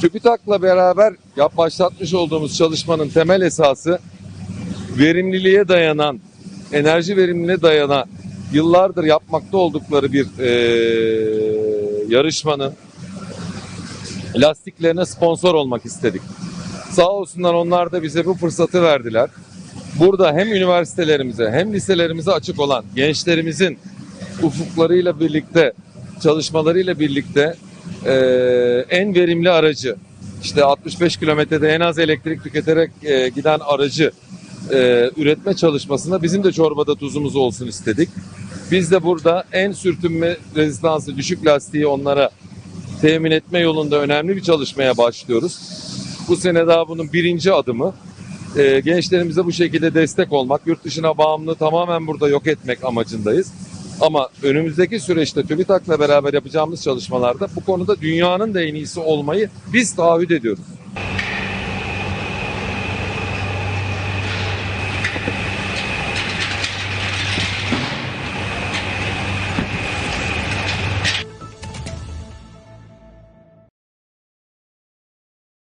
TÜBİTAK'la beraber yap başlatmış olduğumuz çalışmanın temel esası verimliliğe dayanan, enerji verimliliğine dayanan yıllardır yapmakta oldukları bir eee, yarışmanın lastiklerine sponsor olmak istedik. Sağ olsunlar onlar da bize bu fırsatı verdiler. Burada hem üniversitelerimize hem liselerimize açık olan gençlerimizin ufuklarıyla birlikte, çalışmalarıyla birlikte eee, en verimli aracı, işte 65 kilometrede en az elektrik tüketerek eee, giden aracı eee, üretme çalışmasında bizim de çorbada tuzumuz olsun istedik. Biz de burada en sürtünme rezistansı düşük lastiği onlara temin etme yolunda önemli bir çalışmaya başlıyoruz. Bu sene daha bunun birinci adımı. Ee, gençlerimize bu şekilde destek olmak, yurt dışına bağımlılığı tamamen burada yok etmek amacındayız. Ama önümüzdeki süreçte TÜBİTAK'la beraber yapacağımız çalışmalarda bu konuda dünyanın da en iyisi olmayı biz taahhüt ediyoruz.